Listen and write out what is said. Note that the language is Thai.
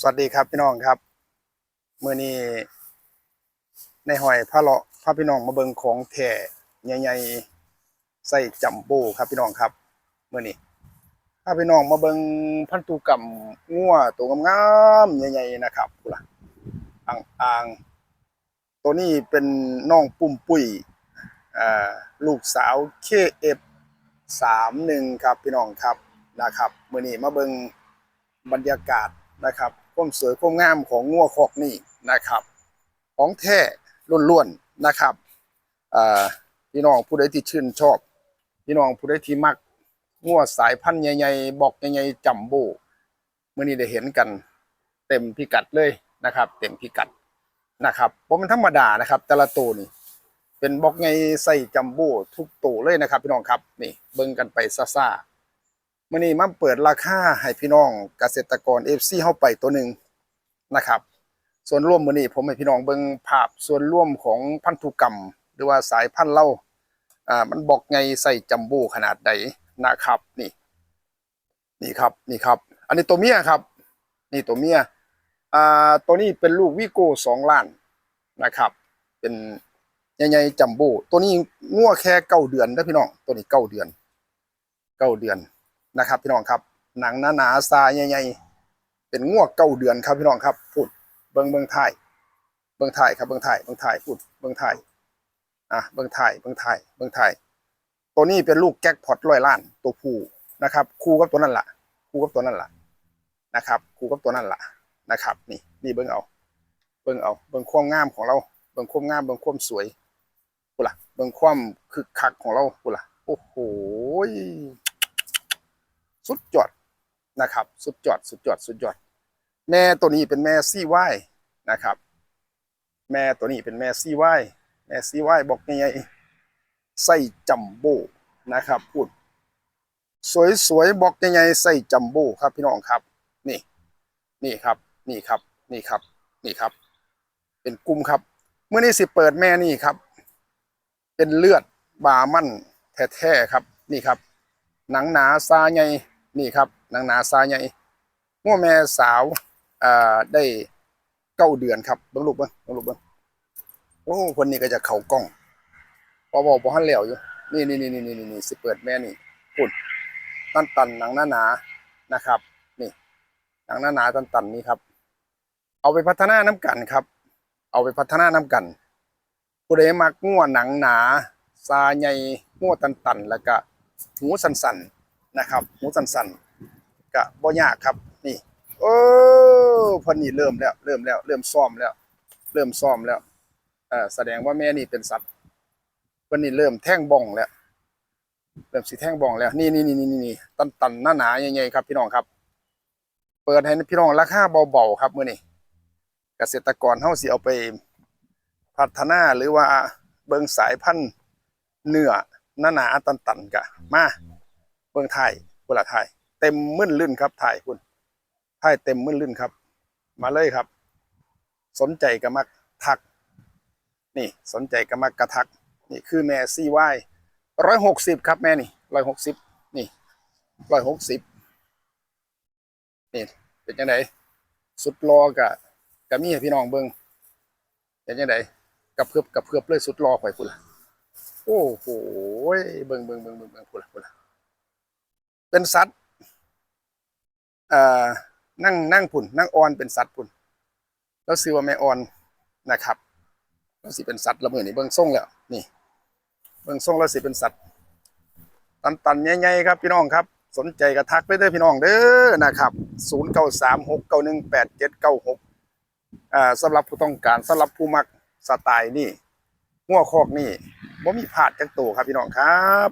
สวัสดีครับพี่น้องครับมื่อนี้ในหอยพระเลาะพาพี่น้องมาเบิงของแท้ใหญ่ๆใส่จัมโบ้ครับพี่น้องครับมื่อนี้พาพี่น้องมาเบิงพันธุกรรมงัวตัวงามๆใหญ่ๆนะครับกูล่ะอ่างอ่างๆตัวนี้เป็นน้องปุ่มปุ้ยอ่าลูกสาวเคเอฟสามหนึ่งครับพี่น้องครับนะครับมื่อนี้มาเบิงบรรยากาศนะครับ ความสวยความงามของงัวคอกนี่นะครับ ของแท้ล้วนๆนะครับพี่น้องผู้ใดที่ชื่นชอบ พี่น้องผู้ใดที่มักงัวสายพันธุ์ใหญ่ๆบอกใหญ่ๆจัมโบ้เมื่อนี้ได้เห็นกันเต็มพิกัดเลยนะครับ เต็มพิกัดนะครับเพราะมันธรรมดานะครับ แต่ละตัวนี่เป็นบอกไงใส่จัมโบ้ทุกตัวเลยนะครับ พี่น้องครับนี่เบิ่งกันไปซ่าๆ มื่อนี้มาเปิดราคาให้พี่น้องเกษตรกร FC เข้าไปตัวหนึ่งนะครับ ส่วนร่วมมื่อนี้ผมให้พี่น้องเบิ่งภาพส่วนร่วมของพันธุกรรม หรือว่าสายพันธุ์เล่าอ่ามันบอกไงใส่จัมโบ้ขนาดใดนะครับนี่นี่ครับนี่ครับ อันนี้ตัวเมียครับ นี่ตัวเมียอ่าตัวนี้เป็นลูกวิโก้สองล้านนะครับ เป็นใหญ่ๆจัมโบ้ตัวนี้งัวแค่เก้าเดือนนะพี่น้องตัวนี้เก้าเดือนเก้าเดือน นะครับพี่น้องครับ หนังหนาๆซาใหญ่ๆเป็นงวกเก้าเดือนครับพี่น้องครับพูดเบิ้งเบิ้งไทยเบิ้งไทยครับเบิ้งไทยเบิ้งไทยพูดเบิ้งไทยอะเบิ้งไทยเบิ้งไทยเบิ้งไทยตัวนี้เป็นลูกแจ็คพอตร้อยล้านตัวผู้นะครับ คู่กับตัวนั่นล่ะคู่กับตัวนั่นล่ะนะครับคู่กับตัวนั่นล่ะนะครับ นี่นี่เบิ้งเอาเบิ้งเอาเบิ้งความงามของเราเบิ้งความงามเบิ้งความสวยกูล่ะเบิ้งความคึกคักของเรากูล่ะโอ้โห สุดยอดนะครับ สุดยอด สุดยอด สุดยอด แม่ตัวนี้เป็นแม่ซี่ไว้นะครับ แม่ตัวนี้เป็นแม่ซี่ไวแม่ซี่ไวบอกยังไงใส่จัมโบ้นะครับพูดสวยๆบอกยังไงใส่จัมโบ้ครับพี่น้องครับ นี่ นี่ครับ นี่ครับ นี่ครับ นี่ครับ เป็นกลุ่มครับเมื่อนี้สิเปิดแม่นี่ครับ เป็นเลือดบามั่นแท้ๆครับ นี่ครับ หนังหนาซาใหญ่ นี่ครับหนังหนาซาใหญ่งัวแม่สาวอ่าได้เก้าเดือนครับบิ่งลูกบิ่งบิ่งลูกบิ่งโอ้คนนี้ก็จะเข่ากล้องพอบอกบ่ทันแล้วอยู่ นี่นี่นี่นี่นี่นี่สิเปิดแม่นี่พุ่นตันตันหนังหนาหนานะครับ นี่หนังหนาหนาตันตันนี่ครับ เอาไปพัฒนาน้ำกันครับ เอาไปพัฒนาน้ำกันผู้ใดมักงัวหนังหนาซาใหญ่งัวตันตันแล้วก็หูสันๆน นะครับหมูสันๆก็บ่ยากครับนี่โอ้พอนี่เริ่มแล้ว เริ่มแล้ว เริ่มซ่อมแล้ว เริ่มซ่อมแล้วเอ่อแสดงว่าแม่นี่เป็นสัตว์พอนี่เริ่มแท่งบ้องแล้วเริ่มสิแท่งบ้องแล้ว นี่นี่นี่นี่นี่ตันตันหน้าหนาใหญ่ๆครับ พี่น้องครับ เปิดให้พี่น้องราคาเบาๆครับมื้อนี้เกษตรกรเฮาสิเอาไปพัฒนาหรือว่าเบิงสายพันธุ์เนื้อหน้าหนาตันตันๆกะมา บิ่งไทยกุละไทยเต็มมึนลื่นครับไทยคุณไทยเต็มมึนลื่นครับ มาเลยครับ สนใจก็มักทัก นี่สนใจก็มักกระทัก นี่คือแม่ซีไวร้อยหกสิบครับแม่นี่ร้อยหกสิบนี่ร้อยหกสิบนี่เป็นยังไงสุดรอกะกะมีให้พี่น้องเบิ่งเป็นยังไงกับเพื่อบกับเพื่อบเลยสุดรอข่อยพุ่นละโอ้โหเบิงเบิงเบิงเบิงเบิงพูดละพูดละ เป็นสัตว์เอ่อนั่งนั่งพุ่นนั่งออนเป็นสัตว์พุ่นแล้วซื้อว่าแม่ออนนะครับแล้วสิเป็นสัตว์ละเมือนี่เบิ่งทรงแล้วนี่ เบิ่งทรงแล้วสิเป็นสัตว์ตันตันใหญ่ๆครับพี่น้องครับ สนใจก็ทักไปเด้อพี่น้องเด้อนะครับศูนย์เก้าสามหกเก้าหนึ่งแปดเจ็ดเก้าหกอ่าสำหรับผู้ต้องการสำหรับผู้มักสไตล์นี่งัวคอกนี่บ่มีผาดจักตัวครับพี่น้องครับ